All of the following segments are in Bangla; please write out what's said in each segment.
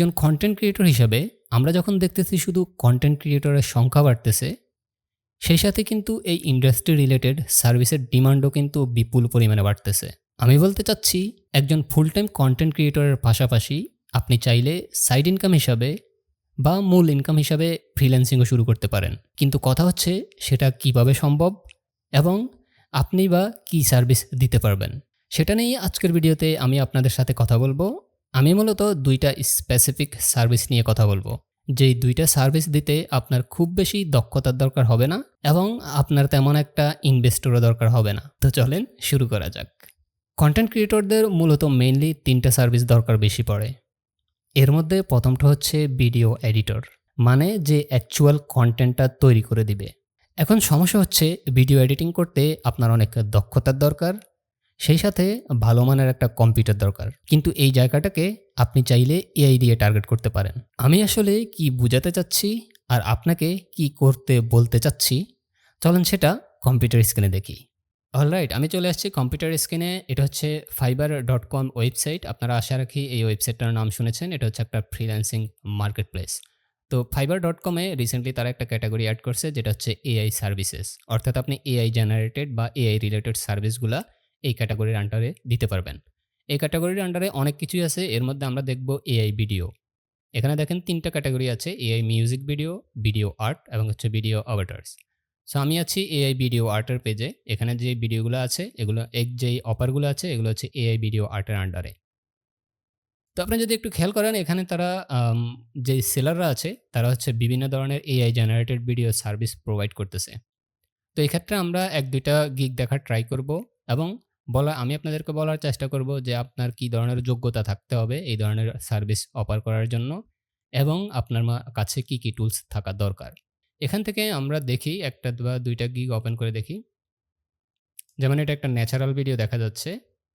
একজন কন্টেন্ট ক্রিয়েটর হিসাবে আমরা যখন দেখতেছি শুধু কন্টেন্ট ক্রিয়েটরের সংখ্যা বাড়তেছে, সেই সাথে কিন্তু এই ইন্ডাস্ট্রি রিলেটেড সার্ভিসের ডিমান্ডও কিন্তু বিপুল পরিমাণে বাড়তেছে। আমি বলতে চাচ্ছি, একজন ফুল টাইম কন্টেন্ট ক্রিয়েটরের পাশাপাশি আপনি চাইলে সাইড ইনকাম হিসাবে বা মূল ইনকাম হিসাবে ফ্রিল্যান্সিংও শুরু করতে পারেন। কিন্তু কথা হচ্ছে, সেটা কীভাবে সম্ভব এবং আপনি বা কি সার্ভিস দিতে পারবেন? সেটা নিয়েই আজকের ভিডিওতে আমি আপনাদের সাথে কথা বলব। আমি মূলত দুইটা স্পেসিফিক সার্ভিস নিয়ে কথা বলব। যেই দুইটা সার্ভিস দিতে আপনার খুব বেশি দক্ষতার দরকার হবে না এবং আপনার তেমন একটা ইনভেস্টরও দরকার হবে না। তো চলেন শুরু করা যাক। কন্টেন্ট ক্রিয়েটরদের মূলত মেইনলি তিনটা সার্ভিস দরকার বেশি পড়ে। এর মধ্যে প্রথমটা হচ্ছে ভিডিও এডিটর মানে যে অ্যাকচুয়াল কন্টেন্টটা তৈরি করে দিবে। এখন সমস্যা হচ্ছে ভিডিও এডিটিং করতে আপনার অনেক দক্ষতার দরকার সেই সাথে ভালো মানের একটা কম্পিউটার দরকার। কিন্তু এই জায়গাটাকে আপনি চাইলে এআই দিয়ে টার্গেট করতে পারেন। আমি আসলে কি বুঝাতে চাচ্ছি আর আপনাকে কি করতে বলতে চাচ্ছি, চলেন সেটা কম্পিউটার স্ক্রিনে দেখি। অলরাইট, আমি চলে আসছি কম্পিউটার স্ক্রিনে। এটা হচ্ছে ফাইবার ডট কম ওয়েবসাইট। আপনারা আশা রাখি এই ওয়েবসাইটটার নাম শুনেছেন। এটা হচ্ছে একটা ফ্রিল্যান্সিং মার্কেট প্লেস তো ফাইবার ডট কমে রিসেন্টলি তারা একটা ক্যাটাগরি অ্যাড করছে, যেটা হচ্ছে এআই সার্ভিসেস অর্থাৎ আপনি এআই জেনারেটেড বা এআই রিলেটেড সার্ভিসগুলা এই ক্যাটাগরির আন্ডারে দিতে পারবেন। এই ক্যাটাগরির আন্ডারে অনেক কিছুই আছে, এর মধ্যে আমরা দেখব এআই ভিডিও এখানে দেখেন তিনটা ক্যাটাগরি আছে AI music video video art এবং হচ্ছে ভিডিও অভাটার্স সো আমি আছি এআই ভিডিও আর্টের পেজে এখানে যে ভিডিওগুলো আছে, এগুলো এক যেই অপারগুলো আছে, এগুলো হচ্ছে এআই ভিডিও আর্টের আন্ডারে তো আপনি যদি একটু খেয়াল করেন, এখানে তারা যে সেলাররা আছে, তারা হচ্ছে বিভিন্ন ধরনের AI generated video service provide করতেছে। তো এই ক্ষেত্রে আমরা এক দুইটা গিগ দেখার ট্রাই করব এবং বলা আমি আপনাদেরকে বলার চেষ্টা করব যে আপনার কি ধরনের যোগ্যতা থাকতে হবে এই ধরনের সার্ভিস অফার করার জন্য এবং আপনার কাছে কি কি টুলস থাকা দরকার। এখান থেকে আমরা দেখি, একটা বা দুইটা গিগ ওপেন করে দেখি। যেমন এটা একটা ন্যাচারাল ভিডিও দেখা যাচ্ছে।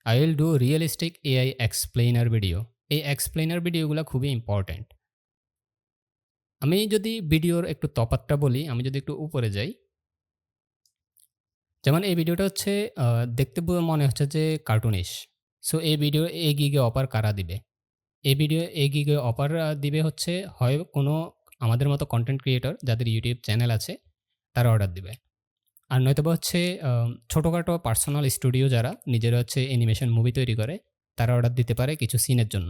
I will do realistic AI explainer video এই এক্সপ্লেনার ভিডিওগুলো খুবই ইম্পর্ট্যান্ট আমি যদি ভিডিওর একটু তফাতটা বলি, আমি যদি একটু উপরে যাই যেমন এই ভিডিওটা হচ্ছে দেখতে মনে হচ্ছে যে কার্টুনিশ সো এই ভিডিও এই গিগে অপার কারা দিবে? এই ভিডিও এই গিগে অপার দিবে হচ্ছে, হয় কোনো আমাদের মতো কন্টেন্ট ক্রিয়েটর যাদের ইউটিউব চ্যানেল আছে, তারা অর্ডার দিবে। আর নয়তোবা হচ্ছে ছোটোখাটো পার্সোনাল স্টুডিও যারা, নিজেরা হচ্ছে অ্যানিমেশন মুভি তৈরি করে, তারা অর্ডার দিতে পারে কিছু সিনের জন্য।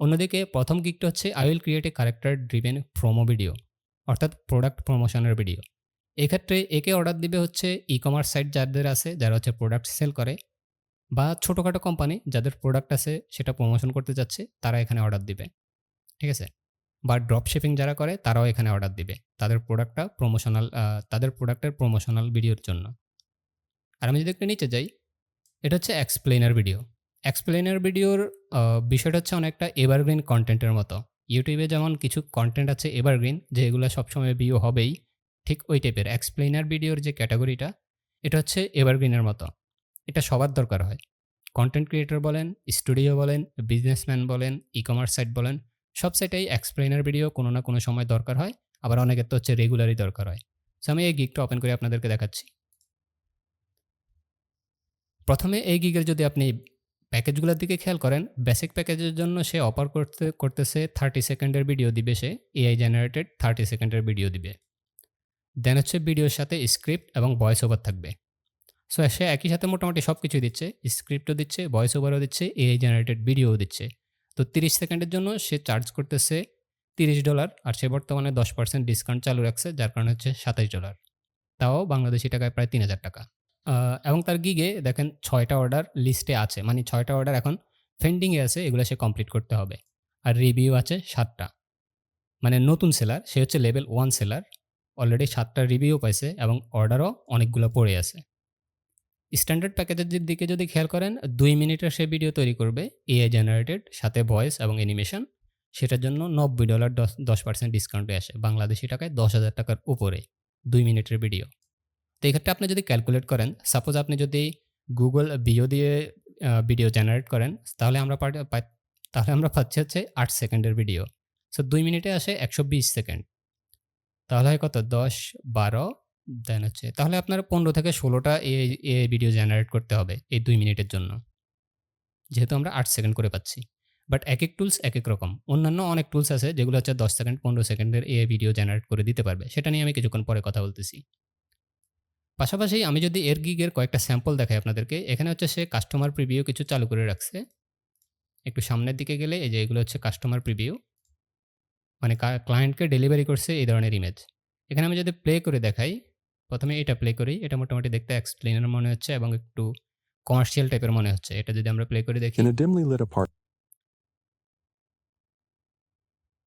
অন্যদিকে প্রথম গিকটা হচ্ছে I will create a character driven promo video অর্থাৎ প্রোডাক্ট প্রমোশনের ভিডিও এক্ষেত্রে একে অর্ডার দিবে হচ্ছে ই কমার্স সাইট যাদের আছে, যারা হচ্ছে প্রোডাক্ট সেল করে, বা ছোটোখাটো কোম্পানি যাদের প্রোডাক্ট আছে সেটা প্রমোশন করতে যাচ্ছে, তারা এখানে অর্ডার দিবে। ঠিক আছে? বা ড্রপ শিপিং যারা করে, তারাও এখানে অর্ডার দিবে, তাদের প্রোডাক্টটা প্রমোশনাল তাদের প্রোডাক্টের প্রমোশনাল ভিডিওর জন্য। আর আমি যদি একটু নিচে যাই, এটা হচ্ছে এক্সপ্লেনার ভিডিও এক্সপ্লেনার ভিডিওর বিষয়টা হচ্ছে অনেকটা এভারগ্রিন কন্টেন্টের মতো। ইউটিউবে যেমন কিছু কন্টেন্ট আছে এভারগ্রিন যে এগুলো সবসময় ভিউ হবেই ঠিক ওই টাইপের এক্সপ্লেনার ভিডিওর যে ক্যাটাগরিটা এটা হচ্ছে এভারগ্রিনের মতো। এটা সবার দরকার হয়। কন্টেন্ট ক্রিয়েটর বলেন স্টুডিও বলেন বিজনেসম্যান বলেন ই কমার্স সাইট বলেন, সব সাইটেই এক্সপ্লেনার ভিডিও কোনো না কোনো সময় দরকার হয়, আবার অনেকের তো হচ্ছে রেগুলারই দরকার হয়। সো আমি এই গিগটা ওপেন করে আপনাদেরকে দেখাচ্ছি। প্রথমে এই গিগের যদি আপনি প্যাকেজগুলোর দিকে খেয়াল করেন বেসিক প্যাকেজের জন্য সে অফার করতে, করতেছে থার্টি সেকেন্ডের ভিডিও দিবে সে এআই জেনারেটেড থার্টি সেকেন্ডের ভিডিও দিবে। দেন হচ্ছে ভিডিওর সাথে স্ক্রিপ্ট এবং ভয়েস ওভার থাকবে। সো সে একই সাথে মোটামুটি সব কিছুই দিচ্ছে স্ক্রিপ্টও দিচ্ছে ভয়েস ওভারও দিচ্ছে এআই জেনারেটেড ভিডিওও দিচ্ছে। তো তিরিশ সেকেন্ডের জন্য সে চার্জ করতেছে তিরিশ ডলার আর সে বর্তমানে দশ পার্সেন্ট ডিসকাউন্ট চালু রাখছে, যার কারণে হচ্ছে সাতাশ ডলার তাও বাংলাদেশি টাকায় প্রায় তিন হাজার টাকা। এবং তার গিগে দেখেন ছয়টা অর্ডার লিস্টে আছে মানে ছয়টা অর্ডার এখন ফেন্ডিংয়ে আছে, এগুলো সে কমপ্লিট করতে হবে। আর রিভিউ আছে সাতটা। মানে নতুন সেলার সে হচ্ছে লেভেল ওয়ান সেলার অলরেডি সাতটা রিভিউ পাইছে এবং অর্ডারও অনেকগুলো পড়ে আছে। স্ট্যান্ডার্ড প্যাকেজের দিকে যদি খেয়াল করেন, দুই মিনিটের সে ভিডিও তৈরি করবে এআই জেনারেটেড সাথে ভয়েস এবং অ্যানিমেশন সেটার জন্য নব্বই ডলার দশ দশ পার্সেন্ট ডিসকাউন্টে আসে, বাংলাদেশি টাকায় দশ হাজার টাকার উপরে, দুই মিনিটের ভিডিও তো এক্ষেত্রে আপনি যদি ক্যালকুলেট করেন সাপোজ আপনি যদি গুগল বিও দিয়ে ভিডিও জেনারেট করেন, তাহলে আমরা তাহলে আমরা পাচ্ছি হচ্ছে আট সেকেন্ডের ভিডিও সো দুই মিনিটে আসে একশো বিশ সেকেন্ড। তাহলে হয় কত দশ বারো দেন হচ্ছে তাহলে আপনার পনেরো থেকে ষোলোটা এ এ ভিডিও জেনারেট করতে হবে এই দুই মিনিটের জন্য যেহেতু আমরা আট সেকেন্ড করে পাচ্ছি বাট এক এক টুলস এক এক রকম। অন্যান্য অনেক টুলস আছে যেগুলো হচ্ছে ১০ সেকেন্ড ১৫ সেকেন্ডের এ ভিডিও জেনারেট করে দিতে পারবে। সেটা নিয়ে আমি কিছুক্ষণ পরে কথা বলতেছি। পাশাপাশি আমি যদি এর গিগের কয়েকটা স্যাম্পল দেখাই আপনাদেরকে, এখানে হচ্ছে সে কাস্টমার প্রিভিউ কিছু চালু করে রাখছে। একটু সামনের দিকে গেলে এই যে এগুলো হচ্ছে কাস্টমার প্রিভিউ। মানে ক্লায়েন্টকে ডেলিভারি করছে এই ধরনের ইমেজ। এখানে আমি যদি প্লে করে দেখাই, প্রথমে এটা প্লে করি। এটা মোটামুটি দেখতে এক্সপ্লেইনার মনে হচ্ছে এবং একটু কমার্শিয়াল টাইপের মনে হচ্ছে। এটা যদি আমরা প্লে করে দেখি.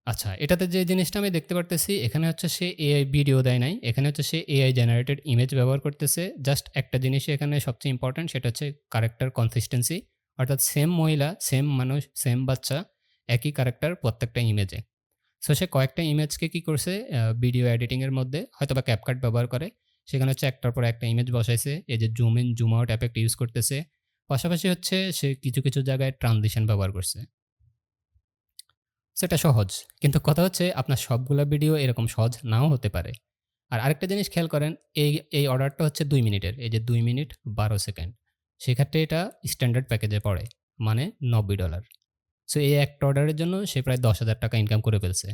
আচ্ছা, এটাতে যে জিনিসটা আমি দেখতে পারতেছি, এখানে হচ্ছে সে এআই ভিডিও দেয় নাই। এখানে হচ্ছে সে এআই জেনারেটেড ইমেজ ব্যবহার করতেছে। জাস্ট একটা জিনিস এখানে সবচেয়ে ইম্পোর্টেন্ট সেটা হচ্ছে ক্যারেক্টার কনসিস্টেন্সি। অর্থাৎ সেম মহিলা, সেম মানুষ, সেম বাচ্চা, একই ক্যারেক্টার প্রত্যেকটা ইমেজে। সো সে কয়েকটা ইমেজকে কি করছে ভিডিও এডিটিংয়ের মধ্যে হয়তো বা CapCut ব্যবহার করে। সেখানে হচ্ছে একটার পর একটা ইমেজ বসাইছে। এই যে zoom in, zoom out effect use করতেছে। পাশাপাশি হচ্ছে সে কিছু, কিছু জায়গায় ট্রানজিশন ব্যবহার করছে। সেটা সহজ। কিন্তু কথা হচ্ছে আপনার সবগুলো ভিডিও এরকম সহজ নাও হতে পারে। আর আরেকটা জিনিস খেয়াল করেন, এই, এই অর্ডারটা হচ্ছে দুই মিনিটের। এই যে দুই মিনিট ১২ সেকেন্ড। সেক্ষেত্রে এটা স্ট্যান্ডার্ড প্যাকেজে পড়ে। মানে $৯০ সো এই একটা অর্ডারের জন্য সে প্রায় ৳১০,০০০ ইনকাম করে ফেলছে।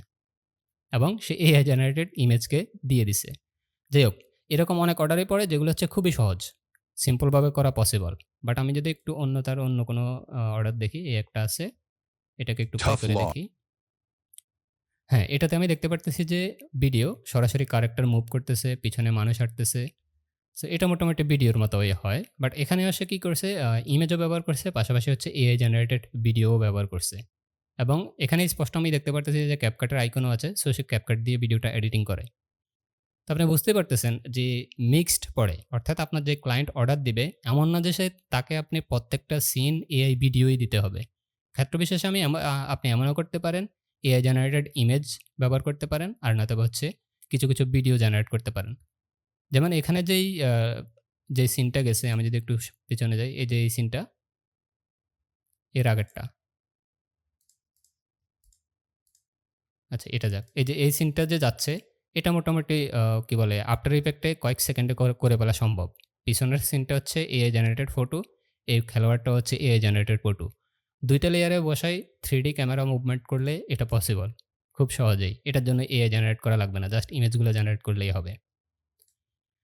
এবং সে এআই জেনারেটেড ইমেজকে দিয়ে দিছে। যাই হোক, এরকম অনেক অর্ডারই পড়ে যেগুলো হচ্ছে খুবই সহজ। সিম্পলভাবে করা পসিবল। বাট আমি যদি একটু অন্য তার অন্য কোনো অর্ডার দেখি, এই একটা আছে। এটাকে একটু করে দেখি। হ্যাঁ, এটাতে আমি দেখতে পারতেছি যে ভিডিও সরাসরি ক্যারেক্টার মুভ করতেছে, পিছনে মানুষ হাঁটতেছে। সো এটা মোটামুটি ভিডিওর মতোই হয়। বাট এখানে সে কি করছে ইমেজও ব্যবহার করছে, পাশাপাশি হচ্ছে এআই জেনারেটেড ভিডিওও ব্যবহার করছে। এবং এখানে স্পষ্ট আমি দেখতে পারতেছি যে এর আইকনও আছে। সো সে ক্যাপকাট দিয়ে ভিডিওটা এডিটিং করে। তো আপনি বুঝতেই পারতেছেন যে মিক্সড পড়ে। অর্থাৎ আপনার যে ক্লায়েন্ট অর্ডার দিবে, এমন না যে সে তাকে আপনি প্রত্যেকটা সিন এআই ভিডিওই দিতে হবে। ক্ষেত্রবিশেষে আমি আপনি এমনও করতে পারেন, এআই জেনারেটেড ইমেজ ব্যবহার করতে পারেন। আর নয়তোবা হচ্ছে কিছু, কিছু ভিডিও জেনারেট করতে পারেন। যেমন এখানে যেই যে সিনটা গেছে আমি যদি একটু পিছনে যাই, এই যে এই সিনটা এর আগেরটা। আচ্ছা এটা যাক। এই যে এই সিনটা যে যাচ্ছে, এটা মোটামুটি কি বলে আফটার ইফেক্টে কয়েক সেকেন্ডে করে ফেলা সম্ভব। পিছনের সিনটা হচ্ছে এআই জেনারেটেড ফটো, এই খেলোয়াড়টা হচ্ছে এআই জেনারেটেড ফটো। দুইটা লেয়ারে বসাই 3D ক্যামেরা মুভমেন্ট করলে এটা পসিবল। খুব সহজেই। এটার জন্য এআই জেনারেট করা লাগবে না। জাস্ট ইমেজগুলো জেনারেট করলেই হবে।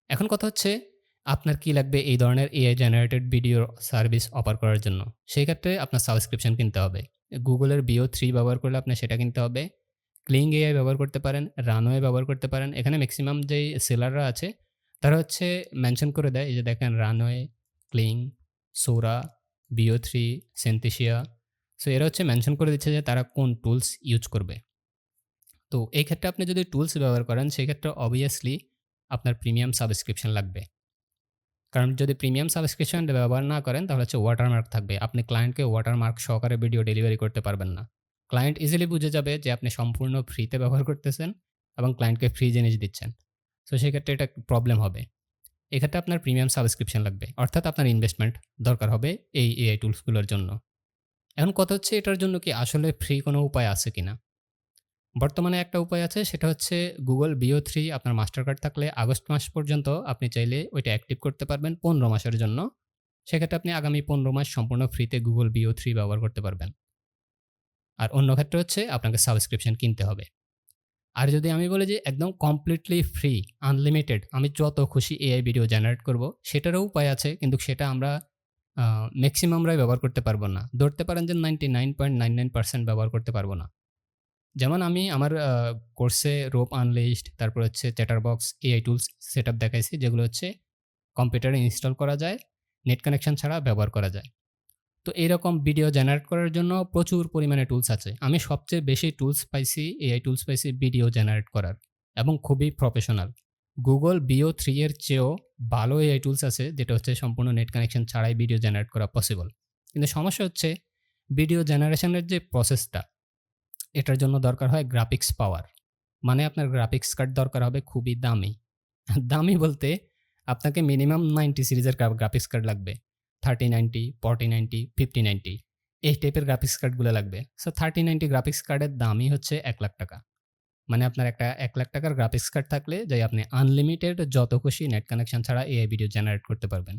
এখন কথা হচ্ছে আপনার কি লাগবে এই ধরনের AI generated video service offer করার জন্য? সেই ক্ষেত্রে আপনার সাবস্ক্রিপশন কিনতে হবে। গুগলের বিও থ্রি ব্যবহার করলে আপনার সেটা কিনতে হবে। ক্লিং এআই ব্যবহার করতে পারেন, Runway ব্যবহার করতে পারেন। এখানে ম্যাক্সিমাম যেই সেলাররা আছে, তারা হচ্ছে মেনশন করে দেয়। এই যে দেখেন Runway, Kling, Sora, Veo 3, Synthesia so এরা হচ্ছে মেনশন করে দিচ্ছে যে তারা কোন টুলস ইউজ করবে। তো এই ক্ষেত্রে আপনি যদি টুলস ব্যবহার করেন, সেক্ষেত্রে অবভিয়াসলি আপনার প্রিমিয়াম সাবস্ক্রিপশন লাগবে। কারণ যদি প্রিমিয়াম সাবস্ক্রিপশন ব্যবহার না করেন, তাহলে হচ্ছে ওয়াটারমার্ক থাকবে। আপনি ক্লায়েন্টকে ওয়াটারমার্ক সহকারে ভিডিও ডেলিভারি করতে পারবেন না। ক্লায়েন্ট ইজিলি বুঝে যাবে যে আপনি সম্পূর্ণ ফ্রিতে ব্যবহার করতেছেন এবং ক্লায়েন্টকে ফ্রি জিনিস দিচ্ছেন। সো সেক্ষেত্রে এটা প্রবলেম হবে। এক্ষেত্রে আপনার প্রিমিয়াম সাবস্ক্রিপশন লাগবে। অর্থাৎ আপনার ইনভেস্টমেন্ট দরকার হবে এই এআই টুলসগুলোর জন্য। এখন কথা হচ্ছে এটার জন্য কি আসলে ফ্রি কোনো উপায় আছে কিনা? বর্তমানে একটা উপায় আছে সেটা হচ্ছে গুগল বিও থ্রি আপনার মাস্টার কার্ড থাকলে আগস্ট মাস পর্যন্ত আপনি চাইলে ওইটা অ্যাক্টিভ করতে পারবেন ১৫ মাসের জন্য। সেক্ষেত্রে আপনি আগামী ১৫ মাস সম্পূর্ণ ফ্রিতে গুগল বিও থ্রি ব্যবহার করতে পারবেন। আর অন্য ক্ষেত্রে হচ্ছে আপনাকে সাবস্ক্রিপশন কিনতে হবে। আর যদি আমি বলি যে একদম কমপ্লিটলি ফ্রি, আনলিমিটেড আমি যত খুশি এআই ভিডিও জেনারেট করব, সেটারও উপায় আছে কিন্তু সেটা আমরা ম্যাক্সিমামরাই ব্যবহার করতে পারব না। ধরতে পারেন যে 99.99% ব্যবহার করতে পারব না। যেমন আমি আমার কোর্সে রোপ আনলিস্ট, তারপর হচ্ছে Chatterbox AI tools setup দেখাইছি যেগুলো হচ্ছে কম্পিউটারে ইনস্টল করা যায়, নেট কানেকশন ছাড়া ব্যবহার করা যায়। তো এইরকম ভিডিও জেনারেট করার জন্য প্রচুর পরিমাণে টুলস আছে। আমি সবচেয়ে বেশি টুলস পাইছি, এআই টুলস পাইছি ভিডিও জেনারেট করার এবং খুবই প্রফেশনাল। গুগল বিও 3 এর চেয়েও ভালো এআই টুলস আছে যেটা হচ্ছে সম্পূর্ণ নেট কানেকশন ছাড়াই ভিডিও জেনারেট করা পসিবল। কিন্তু সমস্যা হচ্ছে ভিডিও জেনারেশনের যে প্রসেসটা, এটার জন্য দরকার হয় গ্রাফিক্স পাওয়ার। মানে আপনার গ্রাফিক্স কার্ড দরকার হবে খুবই দামি। দামি বলতে আপনাকে মিনিমাম 90 সিরিজের গ্রাফিক্স কার্ড লাগবে। 3090, 4090, 5090 এই টাইপের গ্রাফিক্স কার্ডগুলো লাগবে। সো 3090 গ্রাফিক্স কার্ডের দামই হচ্ছে এক লাখ টাকা মানে আপনার একটা এক লাখ টাকার গ্রাফিক্স কার্ড থাকলে যাই আপনি আনলিমিটেড যত খুশি নেট কানেকশন ছাড়া এআই ভিডিও জেনারেট করতে পারবেন।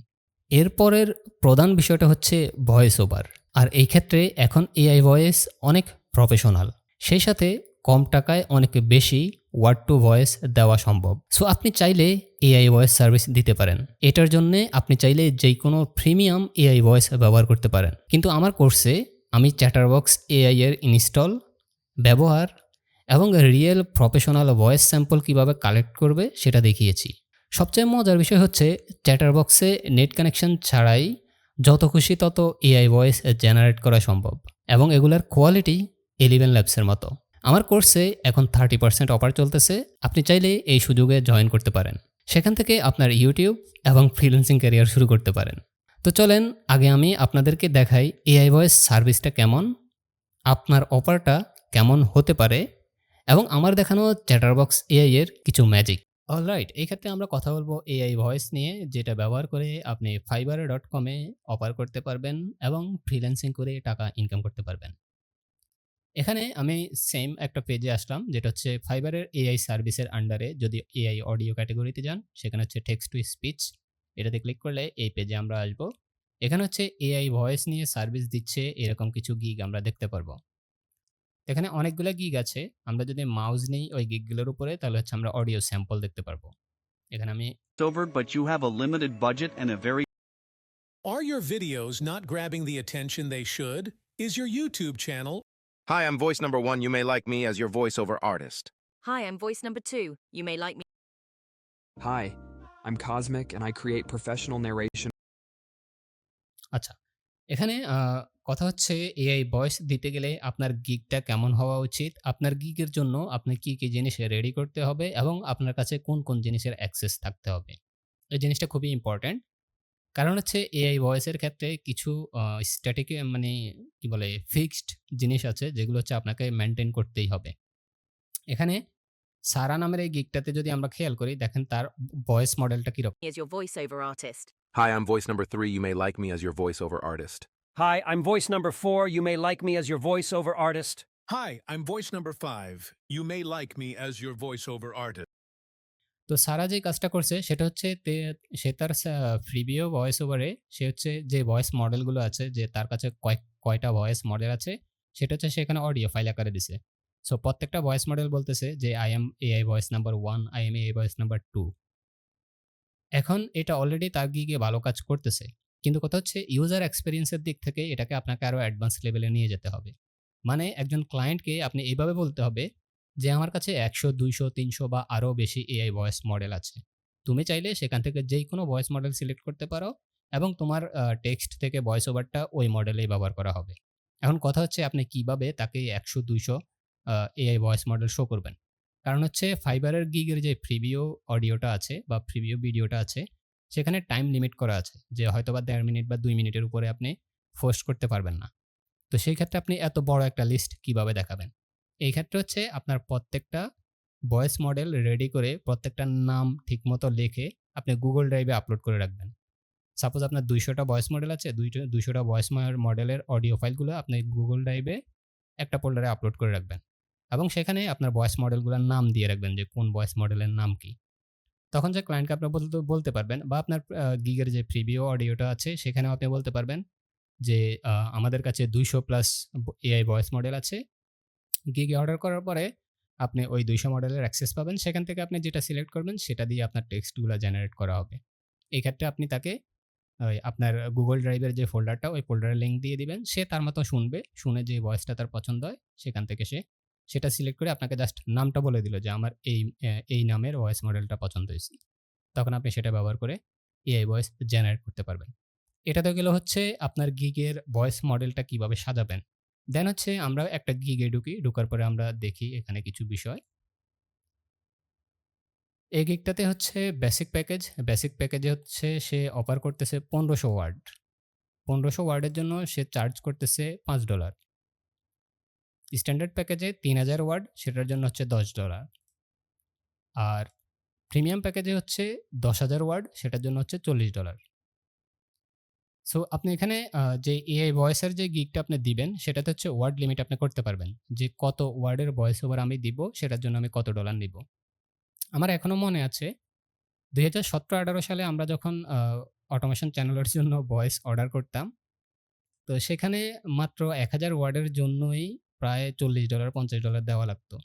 এরপরের প্রধান বিষয়টা হচ্ছে ভয়েস ওভার। আর এই ক্ষেত্রে এখন এআই ভয়েস অনেক প্রফেশনাল সেই সাথে কম টাকায় অনেক বেশি ওয়ার্ড টু ভয়েস দেওয়া সম্ভব। সো আপনি চাইলে এআই ভয়েস সার্ভিস দিতে পারেন। এটার জন্যে আপনি চাইলে যে কোনো প্রিমিয়াম এআই ভয়েস ব্যবহার করতে পারেন। কিন্তু আমার কোর্সে আমি চ্যাটারবক্স এআই এর ইনস্টল ব্যবহার এবং রিয়েল প্রফেশনাল ভয়েস স্যাম্পল কীভাবে কালেক্ট করবে সেটা দেখিয়েছি। সবচেয়ে মজার বিষয় হচ্ছে চ্যাটারবক্সে নেট কানেকশন ছাড়াই যত খুশি তত এআই ভয়েস জেনারেট করা সম্ভব এবং এগুলার কোয়ালিটি এলিভেন ল্যাবসের মতো। আমার কোর্সে এখন থার্টি পার্সেন্ট অফার চলতেছে। আপনি চাইলে এই সুযোগে জয়েন করতে পারেন। সেখান থেকে আপনার ইউটিউব এবং ফ্রিল্যান্সিং ক্যারিয়ার শুরু করতে পারেন। তো চলেন, আগে আমি আপনাদেরকে দেখাই এআই ভয়েস সার্ভিসটা কেমন, আপনার অফারটা কেমন হতে পারে, এবং আমার দেখানো চ্যাটারবক্স এআই এর কিছু ম্যাজিক অলরাইট এই ক্ষেত্রে আমরা কথা বলব এআই ভয়েস নিয়ে, যেটা ব্যবহার করে আপনি ফাইবার ডট কমে অফার করতে পারবেন এবং ফ্রিল্যান্সিং করে টাকা ইনকাম করতে পারবেন। এখানে আমি সেম একটা পেজে আসলাম যেটা হচ্ছে ফাইবারের এআই সার্ভিসের আন্ডারে যদি এআই অডিও ক্যাটাগরিতে যান সেখানে হচ্ছে টেক্সট টু স্পিচ এটাতে ক্লিক করলে এই পেজে আমরা আসব। এখানে হচ্ছে এআই ভয়েস নিয়ে সার্ভিস দিচ্ছে এরকম কিছু গিগ আমরা দেখতে পারব। এখানে অনেকগুলো গিগ আছে আমরা যদি মাউস নেই ওই গিগগুলোর উপরে তাহলে হচ্ছে আমরা অডিও স্যাম্পল দেখতে পারব। এখানে আমি over, but you have a limited budget and a very Are your videos not grabbing the attention they should? Is your YouTube channel Hi, I'm voice number one. You may like me as your voiceover artist. Hi, I'm voice number two. You may like me. Hi, I'm Cosmic and I create professional narration আচ্ছা এখানে আহ, কথা হচ্ছে এআই ভয়েস দিতে গেলে আপনার গিগটা কেমন হওয়া উচিত আপনার গিগের জন্য আপনি কি কি জিনিস রেডি করতে হবে এবং আপনার কাছে কোন কোন জিনিসের অ্যাক্সেস থাকতে হবে এই জিনিসটা খুবই ইম্পর্ট্যান্ট কারণ হচ্ছে এআই ভয়েসের ক্ষেত্রে কিছু স্ট্যাটিক মানে কি বলে ফিক্সড জিনিস আছে যেগুলো হচ্ছে আপনাকে মেনটেন করতেই হবে। এখানে সারা নামের এই গিকটাতে যদি আমরা খেয়াল করি দেখেন তার ভয়েস মডেলটা কীরকম is your voice over artist hi I am voice number 3 you may like me as your voice over artist hi I am voice number 4 you may like me as your voice over artist hi I am voice number 5 you may like me as your voice over artist তো সারা যে কাজটা করছে সেটা হচ্ছে সে তার ফ্রিবিও ভয়েস ওভারে সে হচ্ছে যে ভয়েস মডেলগুলো আছে, যে তার কাছে কয়েক, কয়টা ভয়েস মডেল আছে, সেটা হচ্ছে সেখানে অডিও ফাইল আকারে দিছে। সো প্রত্যেকটা ভয়েস মডেল বলতেছে যে I am AI voice number one I am AI voice number two এখন এটা অলরেডি তার গিয়ে ভালো কাজ করতেছে। কিন্তু কথা হচ্ছে ইউজার এক্সপিরিয়েন্সের দিক থেকে এটাকে আপনাকে আরও অ্যাডভান্স লেভেলে নিয়ে যেতে হবে। মানে একজন ক্লায়েন্টকে আপনি এইভাবে বলতে হবে যে আমার কাছে একশো, দুইশো, তিনশো বা আরও বেশি এআই ভয়েস মডেল আছে। তুমি চাইলে সেখান থেকে যেই কোনো ভয়েস মডেল সিলেক্ট করতে পারো এবং তোমার টেক্সট থেকে ভয়েস ওভারটা ওই মডেলেই ব্যবহার করা হবে। এখন কথা হচ্ছে আপনি কীভাবে তাকে একশো, দুইশো এআই ভয়েস মডেল শো করবেন। কারণ হচ্ছে ফাইবারের গিগের যে প্রিভিউ অডিওটা আছে বা প্রিভিউ ভিডিওটা আছে, সেখানে টাইম লিমিট করা আছে যে হয়তো বা দেড় মিনিট বা দুই মিনিটের উপরে আপনি পোস্ট করতে পারবেন না। তো সেই ক্ষেত্রে আপনি এত বড় একটা লিস্ট কীভাবে দেখাবেন? এই ক্ষেত্রে হচ্ছে আপনার প্রত্যেকটা ভয়েস মডেল রেডি করে প্রত্যেকটার নাম ঠিকমতো লিখে আপনি গুগল ড্রাইভে আপলোড করে রাখবেন। সাপোজ আপনার দুইশোটা ভয়েস মডেল আছে দুইশো দুইশোটা ভয়েস মডেলের অডিও ফাইলগুলো আপনি গুগল ড্রাইভে একটা ফোল্ডারে আপলোড করে রাখবেন এবং সেখানে আপনার ভয়েস মডেলগুলোর নাম দিয়ে রাখবেন যে কোন ভয়েস মডেলের নাম কি। তখন যে ক্লায়েন্টকে আপনি বলতে বলতে পারবেন বা আপনার গিগের যে প্রিভিউ অডিওটা আছে সেখানেও আপনি বলতে পারবেন যে আমাদের কাছে দুইশো প্লাস এআই ভয়েস মডেল আছে গিগে অর্ডার করার পরে, আপনি ওই দুইশো মডেলের অ্যাক্সেস পাবেন। সেখান থেকে আপনি যেটা সিলেক্ট করবেন, সেটা দিয়ে আপনার টেক্সটগুলো জেনারেট করা হবে। এই ক্ষেত্রে আপনি তাকে ওই আপনার গুগল ড্রাইভের যে ফোল্ডারটা ওই ফোল্ডারের লিঙ্ক দিয়ে দিবেন। সে তার মতো শুনবে, শুনে যে ভয়েসটা তার পছন্দ হয়, সেখান থেকে সে সেটা সিলেক্ট করে আপনাকে জাস্ট নামটা বলে দিল যে, আমার এই এই নামের ভয়েস মডেলটা পছন্দ হয়েছে। তখন আপনি সেটা ব্যবহার করে এআই ভয়েস জেনারেট করতে পারবেন। এটা তো গেল হচ্ছে আপনার গিগের ভয়েস মডেলটা কীভাবে সাজাবেন? দেন হচ্ছে আমরা একটা গিগে ঢুকি, ঢুকার পরে আমরা দেখি এখানে কিছু বিষয়। এই গিগটাতে হচ্ছে বেসিক প্যাকেজ বেসিক প্যাকেজে হচ্ছে সে অফার করতেছে পনেরোশো ওয়ার্ড পনেরোশো ওয়ার্ডের জন্য সে চার্জ করতেছে পাঁচ ডলার স্ট্যান্ডার্ড প্যাকেজে তিন হাজার ওয়ার্ড সেটার জন্য হচ্ছে দশ ডলার আর প্রিমিয়াম প্যাকেজে হচ্ছে দশ হাজার ওয়ার্ড সেটার জন্য হচ্ছে চল্লিশ ডলার সো আপনি এখানে যে এআই ভয়েসের যে গিগটা আপনি দিবেন সেটাতে হচ্ছে ওয়ার্ড লিমিট আপনি করতে পারবেন যে কত ওয়ার্ডের ভয়েস ওভার আমি দিব সেটার জন্য আমি কত ডলার নিব আমার এখনও মনে আছে দুই হাজার সতেরো আঠারো সালে আমরা যখন অটোমেশন চ্যানেলের জন্য ভয়েস অর্ডার করতাম তো সেখানে মাত্র ১০০০ ওয়ার্ডের জন্যই প্রায় $৪০, $৫০ দেওয়া লাগতো।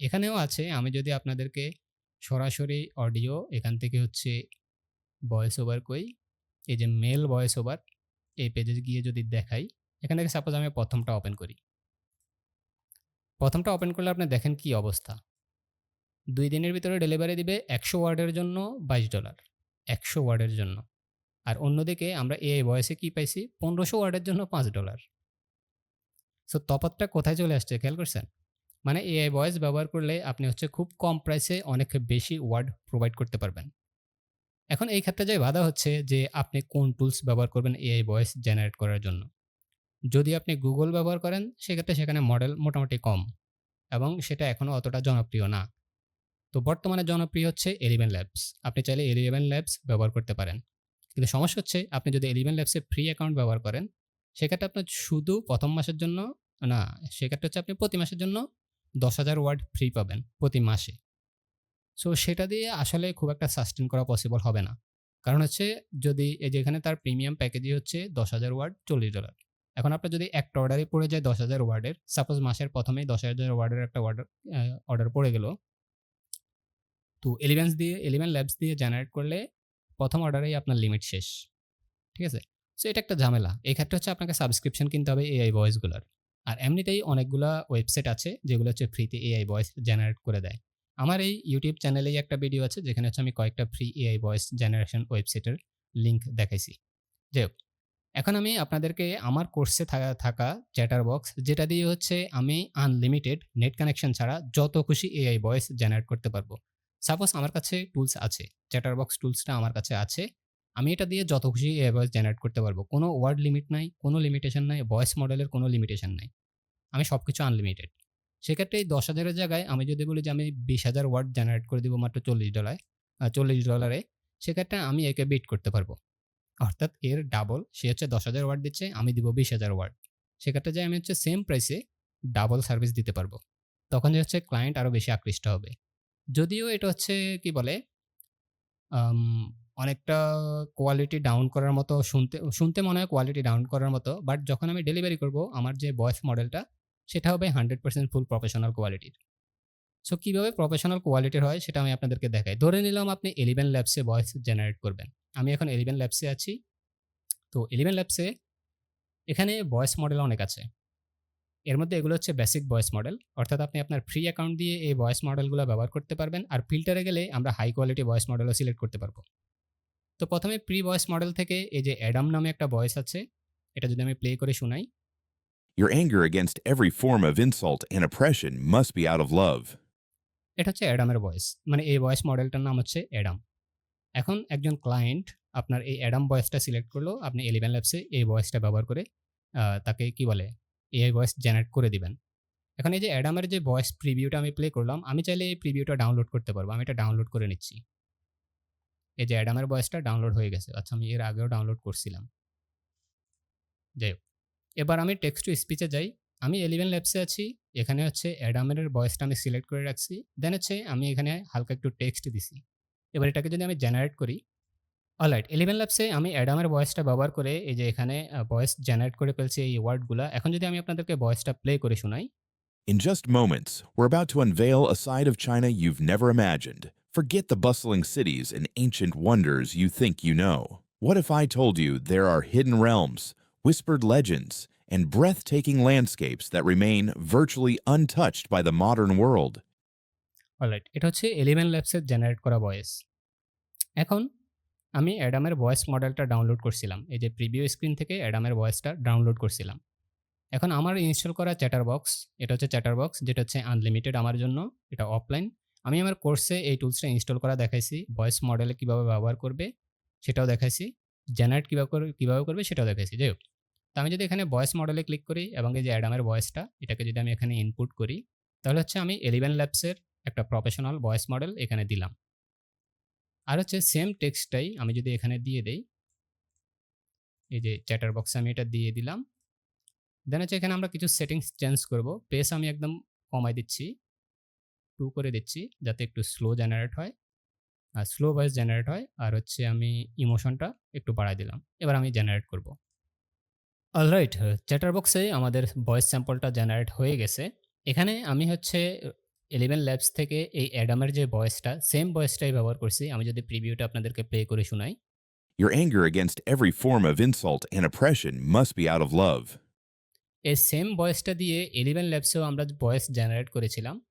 এখানেও আছে আমি যদি আপনাদেরকে সরাসরি অডিও এখান থেকে হচ্ছে ভয়েস ওভার কই, এই যে মেল ভয়েস ওভার এই পেজে গিয়ে যদি দেখাই, এখান থেকে সাপোজ আমি ১ম টা ওপেন করি। ১ম টা ওপেন করলে আপনি দেখেন কি অবস্থা। ২ দিনের ভিতরে ডেলিভারি দিবে ১০০ ওয়ার্ডের জন্য $২২ ১০০ ওয়ার্ডের জন্য। আর অন্যদিকে আমরা এআই ভয়েসে কি পাইছি ১৫০০ ওয়ার্ডের জন্য $৫ সো তফাৎটা কোথায় চলে আসছে খেয়াল করছেন? মানে এআই ভয়েস ব্যবহার করলে আপনি হচ্ছে খুব কম প্রাইসে অনেক বেশি ওয়ার্ড প্রোভাইড করতে পারবেন। এখন এই ক্ষেত্রে যে বাধা হচ্ছে যে আপনি কোন টুলস ব্যবহার করবেন এআই ভয়েস জেনারেট করার জন্য। যদি আপনি গুগল ব্যবহার করেন সেক্ষেত্রে সেখানে মডেল মোটামুটি কম এবং সেটা এখনও অতটা জনপ্রিয় না। তো বর্তমানে জনপ্রিয় হচ্ছে Eleven ল্যাবস আপনি চাইলে এলিভেন ল্যাবস ব্যবহার করতে পারেন। কিন্তু সমস্যা হচ্ছে আপনি যদি এলিভেন ল্যাবসে ফ্রি অ্যাকাউন্ট ব্যবহার করেন, সেক্ষেত্রে আপনার শুধু প্রথম মাসের জন্য না, সেক্ষেত্রে হচ্ছে আপনি প্রতি মাসের জন্য ১০,০০০ ওয়ার্ড ফ্রি পাবেন প্রতি মাসে। সো সেটা দিয়ে আসলে খুব একটা সাস্টেন করা পসিবল হবে না। কারণ হচ্ছে যদি এই যে এখানে তার প্রিমিয়াম প্যাকেজই হচ্ছে ১০,০০০ ওয়ার্ড $৪০ এখন আপনার যদি একটা অর্ডারই পড়ে যায় ১০,০০০ ওয়ার্ডের, সাপোজ মাসের প্রথমেই দশ হাজার ওয়ার্ডের একটা অর্ডার অর্ডার পড়ে গেল। তো Elevens দিয়ে Eleven ল্যাবস দিয়ে জেনারেট করলে প্রথম অর্ডারেই আপনার লিমিট শেষ। ঠিক আছে? সো এটা একটা ঝামেলা। এই ক্ষেত্রে হচ্ছে আপনাকে সাবস্ক্রিপশন কিনতে হবে এআই ভয়েসগুলার। আর এমনিতেই অনেকগুলা ওয়েবসাইট আছে যেগুলো হচ্ছে ফ্রিতে এআই ভয়েস জেনারেট করে দেয়। আমার এই ইউটিউব চ্যানেলেই একটা ভিডিও আছে যেখানে হচ্ছে আমি কয়েকটা ফ্রি এআই ভয়েস জেনারেশন ওয়েবসাইটের লিঙ্ক দেখাইছি। যাই হোক, এখন আমি আপনাদেরকে আমার কোর্সে থাকা থাকা চ্যাটার বক্স যেটা দিয়ে হচ্ছে আমি আনলিমিটেড নেট কানেকশন ছাড়া যত খুশি এআই ভয়েস জেনারেট করতে পারব। সাপোজ আমার কাছে টুলস আছে। চ্যাটার বক্স টুলসটা আমার কাছে আছে। আমি এটা দিয়ে যত খুশি এআই ভয়েস জেনারেট করতে পারব। কোনো ওয়ার্ড লিমিট নাই, কোনো লিমিটেশন নাই, ভয়েস মডেলের কোনো লিমিটেশন নাই। আমি সব কিছু আনলিমিটেড। সেক্ষেত্রে এই ১০,০০০ এর জায়গায় আমি যদি বলি যে আমি ২০,০০০ ওয়ার্ড জেনারেট করে দিব মাত্র $৪০ চল্লিশ $৪০ সেক্ষেত্রে আমি একে বিট করতে পারব। অর্থাৎ এর ডাবল সে হচ্ছে ১০,০০০ ওয়ার্ড দিচ্ছে, আমি দিব ২০,০০০ ওয়ার্ড। সেক্ষেত্রে যে আমি হচ্ছে সেম প্রাইসে ডাবল সার্ভিস দিতে পারব। তখন যে হচ্ছে ক্লায়েন্ট আরও বেশি আকৃষ্ট হবে। যদিও এটা হচ্ছে কি বলে অনেকটা কোয়ালিটি ডাউন করার মতো শুনতে শুনতে মনে হয় কোয়ালিটি ডাউন করার মতো। বাট যখন আমি ডেলিভারি করব আমার যে ভয়েস মডেলটা সেটা হবে 100% ফুল প্রফেশনাল কোয়ালিটির। সো কীভাবে প্রফেশনাল কোয়ালিটির হয় সেটা আমি আপনাদেরকে দেখাই। ধরে নিলাম আপনি Eleven Labs এ ভয়েস জেনারেট করবেন। আমি এখন Eleven Labs এ আছি। তো Eleven Labs এ এখানে ভয়েস মডেল অনেক আছে। এর মধ্যে এগুলো হচ্ছে বেসিক ভয়েস মডেল। অর্থাৎ আপনি আপনার ফ্রি অ্যাকাউন্ট দিয়ে এই ভয়েস মডেলগুলো ব্যবহার করতে পারবেন। আর ফিল্টারে গেলে আমরা হাই কোয়ালিটি ভয়েস মডেলও সিলেক্ট করতে পারব। তো প্রথমে প্রি ভয়েস মডেল থেকে এই যে অ্যাডাম নামে একটা ভয়েস আছে। এটা যদি আমি প্লে করে শোনাই। Your anger against every form of insult and oppression must be out of love. এটা হচ্ছে অ্যাডামের ভয়েস। মানে এই ভয়েস মডেলটার নাম হচ্ছে অ্যাডাম। এখন একজন ক্লায়েন্ট আপনার এই অ্যাডাম ভয়েসটা সিলেক্ট করল। আপনি Eleven Labs এ এই ভয়েসটা ব্যবহার করে তাকে কি বলে এআই ভয়েস জেনারেট করে দিবেন। এখন এই যে অ্যাডামের যে ভয়েস প্রিভিউটা আমি প্লে করলাম, আমি চাইলে এই প্রিভিউটা ডাউনলোড করতে পারব। আমি এটা ডাউনলোড করে নিচ্ছি। এই যে অ্যাডামের ভয়েসটা ডাউনলোড হয়ে গেছে। আচ্ছা আমি এর আগেও ডাউনলোড করছিলাম। যাই হোক, এবার আমি টেক্সট টু স্পিচ যাই। আমি Eleven Labs আছি। এখানে হচ্ছে অ্যাডামের ভয়েসটা আমি সিলেক্ট করে রাখছি। দেন হচ্ছে আমি এখানে হালকা একটু টেক্সট দিছি। এবার এটাকে যদি আমি জেনারেট করি অলরাইট Eleven Labs আমি অ্যাডামের ভয়েসটা ব্যবহার করে এই যে এখানে ভয়েস জেনারেট করে ফেলছি এই ওয়ার্ডগুলা। এখন যদি আমি আপনাদেরকে ভয়েসটা প্লে করে শোনাই। In just moments, we're about to unveil a side of China you've never imagined. Forget the bustling cities and ancient wonders you think you know. What if I told you there are hidden realms, whispered legends, and breathtaking landscapes that remain virtually untouched by the modern world? Alright এটা হচ্ছে Labs এর জেনারেট করা ভয়েস। এখন আমি অ্যাডামের ভয়েস মডেলটা ডাউনলোড করছিলাম। এই যে প্রিভিউ স্ক্রিন থেকে অ্যাডামের ভয়েসটা ডাউনলোড করছিলাম। এখন আমার ইনস্টল করা চ্যাটারবক্স এটা হচ্ছে চ্যাটারবক্স যেটা হচ্ছে আনলিমিটেড আমার জন্য। এটা অফলাইন। আমি আমার কোর্সে এই টুলসটা ইনস্টল করা দেখাইছি। ভয়েস মডেলে কীভাবে ব্যবহার করবে সেটাও দেখাইছি। জেনারেট কীভাবে কীভাবে করবে সেটাও দেখাইছি। যাই হোক। তো আমি যদি এখানে ভয়েস মডেলে ক্লিক করি এবং এই যে অ্যাডামের ভয়েসটা এটাকে যদি আমি এখানে ইনপুট করি, তাহলে হচ্ছে আমি Labs এর একটা প্রফেশনাল ভয়েস মডেল এখানে দিলাম। আর হচ্ছে সেম টেক্সটটাই আমি যদি এখানে দিয়ে দেই, এই যে চ্যাটার বক্সে আমি এটা দিয়ে দিলাম। দেন হচ্ছে এখানে আমরা কিছু সেটিংস চেঞ্জ করব। পেস আমি একদম কমায় দিচ্ছি। 2 করে দিচ্ছি, যাতে একটু স্লো জেনারেট হয়। আর স্লো ভয়েস জেনারেট হয়। আর হচ্ছে আমি ইমোশনটা একটু বাড়ায় দিলাম। এবার আমি জেনারেট করব। অলরাইট চ্যাটার বক্সে আমাদের ভয়েস স্যাম্পলটা জেনারেট হয়ে গেছে। এখানে আমি হচ্ছে ইলেভেন ল্যাবস থেকে এই অ্যাডামের যে ভয়েসটা সেম ভয়েসটাই ব্যবহার করছি। আমি যদি প্রিভিউটা আপনাদেরকে প্লে করে শোনাই। Your anger against every form of insult and oppression must be out of love. এই সেম ভয়েসটা দিয়ে ইলেভেন ল্যাবসেও আমরা ভয়েস জেনারেট করেছিলাম।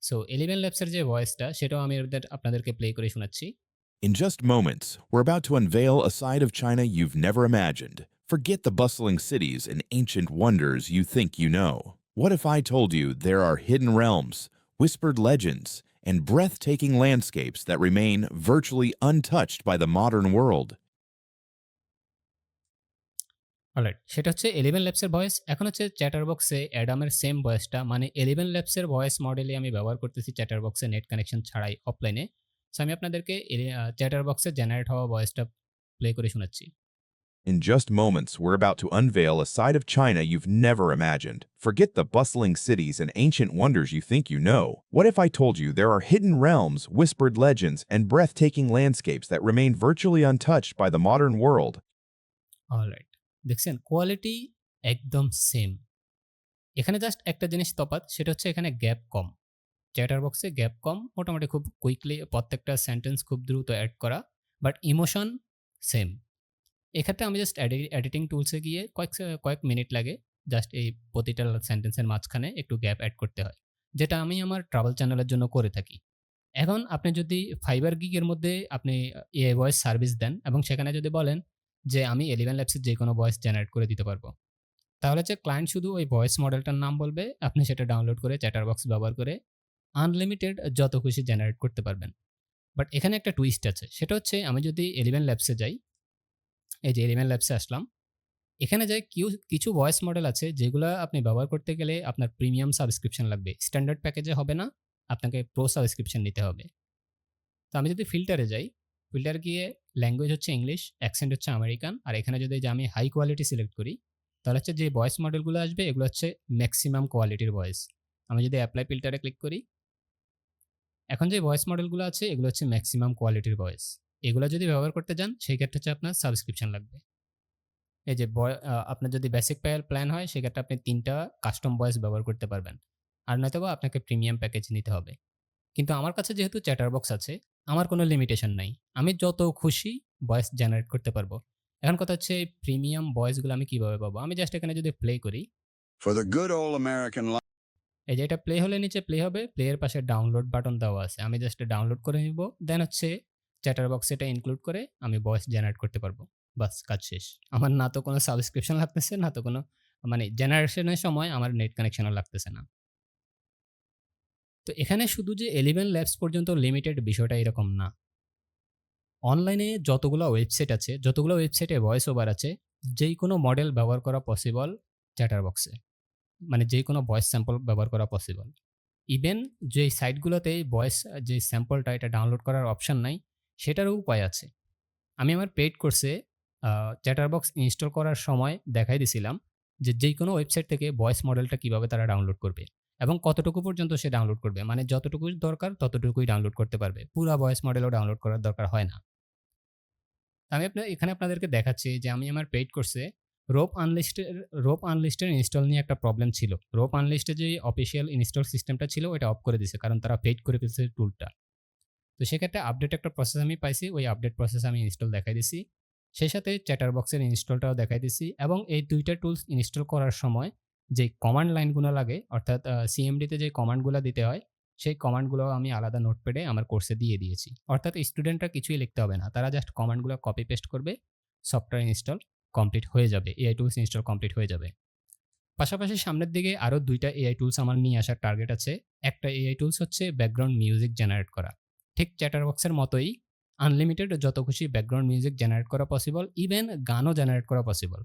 সো ইলেভেন ল্যাবসের যে ভয়েসটা সেটাও আমি আপনাদের- আপনাদেরকে প্লে করে শোনাচ্ছি। In just moments, we're about to unveil a side of China you've never imagined. Forget the bustling cities and ancient wonders you think you know. What if I told you there are hidden realms, whispered legends, and breathtaking landscapes that remain virtually untouched by the modern world? Alright সেটা হচ্ছে এলিভেন ল্যাবসের ভয়েস এখন হচ্ছে চ্যাটার বক্সে অ্যাডামের সেম ভয়েসটা মানে এলিভেন ল্যাবসের ভয়েস মডেলে আমি ব্যবহার করতেছি চ্যাটার বক্সে নেট কানেকশন ছাড়াই অফলাইনে সো আমি আপনাদেরকে চ্যাটার বক্সে জেনারেট হওয়া ভয়েসটা প্লে করে শোনাচ্ছি In just moments, we're about to unveil a side of China you've never imagined. Forget the bustling cities and ancient wonders you think you know. What if I told you there are hidden realms, whispered legends, and breathtaking landscapes that remain virtually untouched by the modern world? Alright দেখছেন কোয়ালিটি একদম সেম এখানে জাস্ট একটা জিনিস তফাৎ সেটা হচ্ছে এখানে গ্যাপ কম চ্যাটার বক্সে গ্যাপ কম মোটামুটি খুব কুইকলি প্রত্যেকটা সেন্টেন্স খুব দ্রুত অ্যাড করা বাট ইমোশন সেম এক্ষেত্রে আমি জাস্ট এডিটিং টুলসে গিয়ে কয়েক কয়েক মিনিট লাগে জাস্ট এই প্রতিটা সেন্টেন্সের মাঝখানে একটু গ্যাপ অ্যাড করতে হয়, যেটা আমি আমার ট্রাভেল চ্যানেলের জন্য করে থাকি। এখন আপনি যদি ফাইবার গিগের মধ্যে আপনি এ ভয়েস সার্ভিস দেন এবং সেখানে যদি বলেন যে আমি এলিভেন ল্যাবসের যে কোনো ভয়েস জেনারেট করে দিতে পারব, তাহলে হচ্ছে ক্লায়েন্ট শুধু ওই ভয়েস মডেলটার নাম বলবে, আপনি সেটা ডাউনলোড করে চ্যাটার বক্স ব্যবহার করে আনলিমিটেড যত খুশি জেনারেট করতে পারবেন। বাট এখানে একটা টুইস্ট আছে, সেটা হচ্ছে আমি যদি এলিভেন ল্যাবসে যাই এই যে এলিভেন ল্যাবসে আসলাম। এখানে যাই কিউ, কিছু ভয়েস মডেল আছে যেগুলো আপনি ব্যবহার করতে গেলে আপনার প্রিমিয়াম সাবস্ক্রিপশন লাগবে। স্ট্যান্ডার্ড প্যাকেজে হবে না, আপনাকে প্রো সাবস্ক্রিপশন নিতে হবে। তো আমি যদি ফিল্টারে যাই ফিল্টার গিয়ে ল্যাঙ্গুয়েজ হচ্ছে ইংলিশ অ্যাকসেন্ট হচ্ছে আমেরিকান আর এখানে যদি যে আমি হাই কোয়ালিটি সিলেক্ট করি, তাহলে হচ্ছে যে ভয়েস মডেলগুলো আসবে, এগুলো হচ্ছে ম্যাক্সিমাম কোয়ালিটির ভয়েস আমি যদি অ্যাপ্লাই ফিল্টারে ক্লিক করি, এখন যে ভয়েস মডেলগুলো আছে, এগুলো হচ্ছে ম্যাক্সিমাম কোয়ালিটির ভয়েস এগুলো যদি ব্যবহার করতে যান সেই ক্ষেত্রে হচ্ছে আপনার সাবস্ক্রিপশন লাগবে। এই যে বয়- আপনার যদি বেসিক প্ল্যান হয় সেক্ষেত্রে আপনি তিনটা কাস্টম ভয়েস ব্যবহার করতে পারবেন। আর নয়তো বা আপনাকে প্রিমিয়াম প্যাকেজ নিতে হবে। কিন্তু আমার কাছে যেহেতু চ্যাটার বক্স আছে আমার কোনো লিমিটেশন নাই। আমি যত খুশি ভয়েস জেনারেট করতে পারব। এখন কথা হচ্ছে এই প্রিমিয়াম ভয়েসগুলো আমি কীভাবে পাবো? আমি জাস্ট এখানে যদি প্লে করি। এই যে এটা প্লে হলে নিচে প্লে হবে। প্লেয়ের পাশে ডাউনলোড বাটন দেওয়া আছে। আমি জাস্ট ডাউনলোড করে নিব। দেন হচ্ছে চ্যাটার বক্স এটা ইনক্লুড করে আমি ভয়েস জেনারেট করতে পারব। বাস, কাজ শেষ। আমার না তো কোনো সাবস্ক্রিপশন লাগতেছে, না তো কোনো মানে জেনারেশনের সময় আমার নেট কানেকশনও লাগতেছে না। তো এখানে শুধু যে এলিভেন ল্যাবস পর্যন্ত লিমিটেড বিষয়টা এরকম না। অনলাইনে যতগুলো ওয়েবসাইট আছে, যতগুলো ওয়েবসাইটে ভয়েস ওভার আছে যেই কোনো মডেল ব্যবহার করা পসিবল চ্যাটার বক্সে মানে যে কোনো ভয়েস স্যাম্পল ব্যবহার করা পসিবল ইভেন যে সাইটগুলোতে ভয়েস যে স্যাম্পলটা এটা ডাউনলোড করার অপশন নাই সেটারও উপায় আছে। আমি আমার পেড কোর্সে চ্যাটার বক্স ইনস্টল করার সময় দেখাই দিছিলাম যে যে কোনো ওয়েবসাইট থেকে ভয়েস মডেলটা কীভাবে তারা ডাউনলোড করবে এবং কতটুকু পর্যন্ত সে ডাউনলোড করবে। মানে যতটুকু দরকার ততটুকুই ডাউনলোড করতে পারবে। পুরো ভয়েস মডেলও ডাউনলোড করার দরকার হয় না। আমি আপনার, এখানে আপনাদেরকে দেখাচ্ছি যে আমি আমার পেইড কোর্সে রোপ আনলিস্টের রোপ আনলিস্টের ইনস্টল নিয়ে একটা প্রবলেম ছিল। রোপ আনলিস্টে যে অফিসিয়াল ইনস্টল সিস্টেমটা ছিল ওটা অফ করে দিছে, কারণ তারা পেইড করে ফেলছে টুলটা তো সেক্ষেত্রে আপডেট একটা প্রসেস আমি পাইছি, ওই আপডেট প্রসেস আমি ইনস্টল দেখাই দিছি। সেই সাথে চ্যাটার বক্সের ইনস্টলটাও দেখাই দিছি এবং এই দুইটা টুলস ইনস্টল করার সময় যে কমান্ড লাইনগুলো লাগে, অর্থাৎ সিএমডিতে যে কমান্ডগুলো দিতে হয়, সেই কমান্ডগুলো আমি আলাদা নোটপ্যাডে আমার কোর্সে দিয়ে দিয়েছি। অর্থাৎ স্টুডেন্টরা কিছুই লিখতে হবে না, তারা জাস্ট কমান্ডগুলো কপি পেস্ট করবে সফটওয়্যার ইনস্টল কমপ্লিট হয়ে যাবে এআই টুলস ইনস্টল কমপ্লিট হয়ে যাবে। পাশাপাশি সামনের দিকে আরও দুইটা এআই টুলস আমার নিয়ে আসার টার্গেট আছে। একটা এআই টুলস হচ্ছে ব্যাকগ্রাউন্ড মিউজিক জেনারেট করা। ঠিক চ্যাটার বক্সের মতোই আনলিমিটেড যত খুশি ব্যাকগ্রাউন্ড মিউজিক জেনারেট করা পসিবল ইভেন গানও জেনারেট করা পসিবল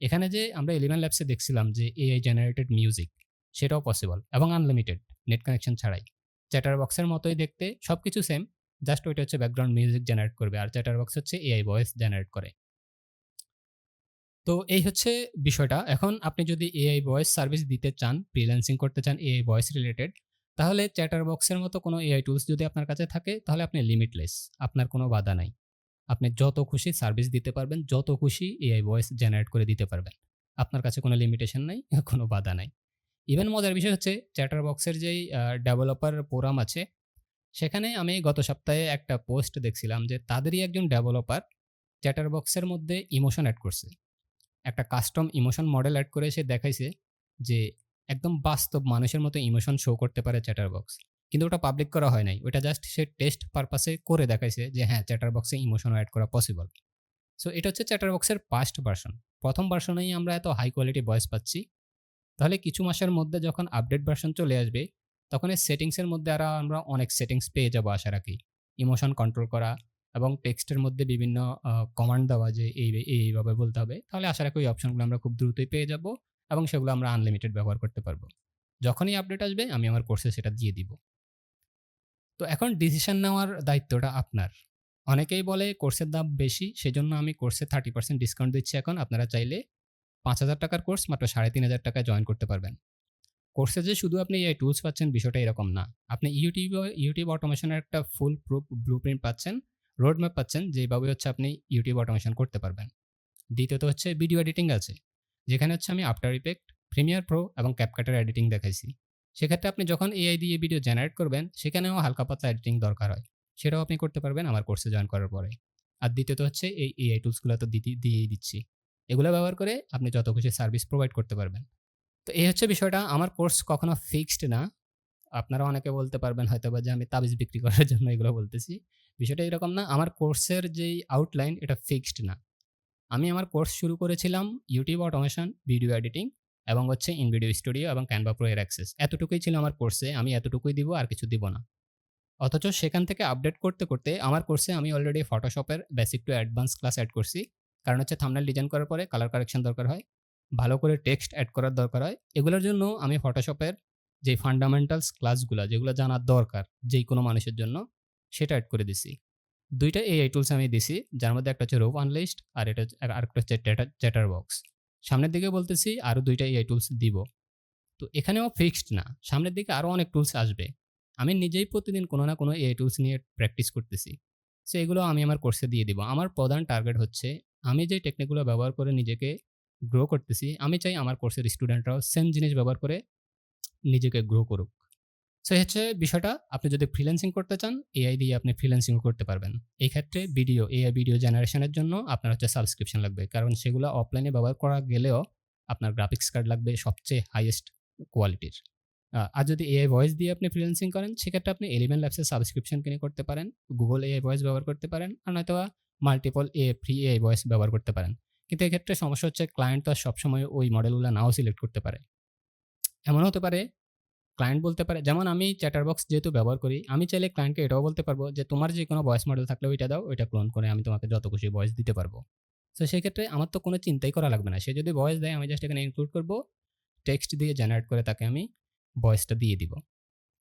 এখানে যে আমরা ইলেভেন ল্যাবসে দেখছিলাম যে এআই জেনারেটেড মিউজিক সেটাও পসিবল এবং আনলিমিটেড নেট কানেকশন ছাড়াই। চ্যাটার বক্সের মতোই দেখতে সব কিছু সেম জাস্ট ওইটা হচ্ছে ব্যাকগ্রাউন্ড মিউজিক জেনারেট করবে আর চ্যাটার বক্স হচ্ছে এআই ভয়েস জেনারেট করে। তো এই হচ্ছে বিষয়টা। এখন আপনি যদি এআই ভয়েস সার্ভিস দিতে চান ফ্রিল্যান্সিং করতে চান এআই ভয়েস রিলেটেড তাহলে চ্যাটার বক্সের মতো কোনো এআই টুলস যদি আপনার কাছে থাকে তাহলে আপনি লিমিটলেস আপনার কোনো বাধা নাই আপনি যত খুশি সার্ভিস দিতে পারবেন যত খুশি এআই ভয়েস জেনারেট করে দিতে পারবেন আপনার কাছে কোনো লিমিটেশন নাই, কোনো বাধা নাই। ইভেন মজার বিষয় হচ্ছে চ্যাটার বক্সের যেই ডেভেলপার ফোরাম আছে, সেখানে আমি গত সপ্তাহে একটা পোস্ট দেখছিলাম যে তাদেরই একজন ডেভেলপার চ্যাটার বক্সের মধ্যে ইমোশন অ্যাড করছে। একটা কাস্টম ইমোশন মডেল অ্যাড করে সে দেখাইছে যে একদম বাস্তব মানুষের মতো ইমোশন শো করতে পারে চ্যাটার বক্স কিন্তু ওটা পাবলিক করা হয় নাই। ওটা জাস্ট সে টেস্ট পারপাসে করে দেখাইছে যে হ্যাঁ, চ্যাটার বক্সে ইমোশনও অ্যাড করা পসিবল। সো এটা হচ্ছে চ্যাটার বক্সের ফার্স্ট ভার্সন। প্রথম ভার্সনেই আমরা এত হাই কোয়ালিটি ভয়েস পাচ্ছি। তাহলে কিছু মাসের মধ্যে যখন আপডেট ভার্সন চলে আসবে, তখন এই সেটিংসের মধ্যে আরও আমরা অনেক সেটিংস পেয়ে যাব আশা রাখি। ইমোশন কন্ট্রোল করা এবং টেক্সটের মধ্যে বিভিন্ন কমান্ড দেওয়া যে এই এইভাবে বলতে হবে। তাহলে আশা রাখি ওই অপশনগুলো আমরা খুব দ্রুতই পেয়ে যাব এবং সেগুলো আমরা আনলিমিটেড ব্যবহার করতে পারব। যখনই আপডেট আসবে আমি আমার কোর্সে সেটা দিয়ে দিব। তো এখন ডিসিশন নেওয়ার দায়িত্বটা আপনার। অনেকেই বলে কোর্সের দাম বেশি, সেজন্য আমি কোর্সে 30% ডিসকাউন্ট দিচ্ছি এখন। আপনারা চাইলে পাঁচ হাজার টাকার কোর্স মাত্র ৳৩,৫০০ টাকায় জয়েন করতে পারবেন। কোর্সে যে শুধু আপনি এই টুলস পাচ্ছেন বিষয়টা এরকম না। আপনি ইউটিউব ইউটিউব অটোমেশনের একটা ফুল প্রুফ ব্লু প্রিন্ট পাচ্ছেন, রোড ম্যাপ পাচ্ছেন যেভাবে হচ্ছে আপনি ইউটিউব অটোমেশন করতে পারবেন। দ্বিতীয়ত হচ্ছে ভিডিও এডিটিং আছে। যেখানে হচ্ছে আমি আফটার ইফেক্ট, প্রিমিয়ার প্রো এবং ক্যাপকাটের এডিটিং দেখাইছি। সেক্ষেত্রে আপনি যখন এআই দিয়ে ভিডিও জেনারেট করবেন, সেখানেও হালকা পাতলা এডিটিং দরকার হয়। সেটাও আপনি করতে পারবেন আমার কোর্সে জয়েন করার পরে। আর দ্বিতীয়ত হচ্ছে এই এআই টুলসগুলো তো দিয়েই দিচ্ছি। এগুলো ব্যবহার করে আপনি যত খুশি সার্ভিস প্রোভাইড করতে পারবেন। তো এই হচ্ছে বিষয়টা। আমার কোর্স কখনো ফিক্সড না। আপনারা অনেকে বলতে পারবেন হয়তো বা যে আমি তাবিজ বিক্রি করার জন্য এগুলো বলতেছি। বিষয়টা এরকম না। আমার কোর্সের যেই আউটলাইন এটা ফিক্সড না। আমি আমার কোর্স শুরু করেছিলাম ইউটিউব অটোমেশন, ভিডিও এডিটিং এবং হচ্ছে ইনভিডিও স্টুডিও এবং ক্যানভা প্রো এর অ্যাক্সেস। এতটুকুই ছিল আমার কোর্সে। আমি এতটুকুই দিব আর কিছু দিব না। অথচ সেখান থেকে আপডেট করতে, করতে আমার কোর্সে আমি already ফটোশপের basic to advance class add করছি। কারণ হচ্ছে থাম্বনেল ডিজাইন করার পরে কালার কারেকশন দরকার হয়। ভালো করে টেক্সট অ্যাড করার দরকার হয়। এগুলোর জন্য আমি ফটোশপের যে ফান্ডামেন্টালস ক্লাসগুলো যেগুলো জানার দরকার যেইকোনো মানুষের জন্য সেটা অ্যাড করে দিছি। ২ টা এআই টুলস আমি দিছি। যার মধ্যে একটা হচ্ছে রোব আনলিস্ট আর এটা আরেকটা হচ্ছে চ্যাটার বক্স সামনের দিকে বলতেছি আরও ২ টা এআই টুলস দিব। তো এখানেও ফিক্সড না। সামনের দিকে আরও অনেক টুলস আসবে। আমি নিজেই প্রতিদিন কোনো না কোনো এআই টুলস নিয়ে প্র্যাকটিস করতেছি। সো এগুলো আমি আমার কোর্সে দিয়ে দিব। আমার প্রধান টার্গেট হচ্ছে আমি যে টেকনিকগুলো ব্যবহার করে নিজেকে গ্রো করতেছি, আমি চাই আমার কোর্সের স্টুডেন্টরাও সেম জিনিস ব্যবহার করে নিজেকে গ্রো করুক। সো হচ্ছে বিষয়টা। আপনি যদি ফ্রিল্যান্সিং করতে চান, এআই দিয়ে আপনি ফ্রিল্যান্সিংও করতে পারবেন। এই ক্ষেত্রে ভিডিও, এআই ভিডিও জেনারেশনের জন্য আপনার হচ্ছে সাবস্ক্রিপশন লাগবে। কারণ সেগুলো অফলাইনে ব্যবহার করা গেলেও আপনার গ্রাফিক্স কার্ড লাগবে সবচেয়ে হাইয়েস্ট কোয়ালিটির। আর যদি এআই ভয়েস দিয়ে আপনি ফ্রিল্যান্সিং করেন, সেক্ষেত্রে আপনি এলিমেন্ট ল্যাবসের সাবস্ক্রিপশন কিনে করতে পারেন। গুগল এআই ভয়েস ব্যবহার করতে পারেন। আর নয়তোবা মাল্টিপল এ ফ্রি এআই ভয়েস ব্যবহার করতে পারেন। কিন্তু এক্ষেত্রে সমস্যা হচ্ছে ক্লায়েন্ট তো আর সবসময় ওই মডেলগুলো নাও সিলেক্ট করতে পারে। এমন হতে পারে ক্লায়েন্ট বলতে পারে যেমন আমি চ্যাটার বক্স যেহেতু ব্যবহার করি, আমি চাইলে ক্লায়েন্টকে এটাও বলতে পারব যে তোমার যে কোনো ভয়েস মডেল থাকলে ওইটা দাও, ওইটা ক্লোন করে আমি তোমাকে যত খুশি ভয়েস দিতে পারব। সো সেক্ষেত্রে আমার তো কোনো চিন্তাই করা লাগবে না। সে যদি ভয়েস দেয় আমি জাস্ট এখানে ইনক্লুড করব টেক্সট দিয়ে জেনারেট করে তাকে আমি ভয়েসটা দিয়ে দিব।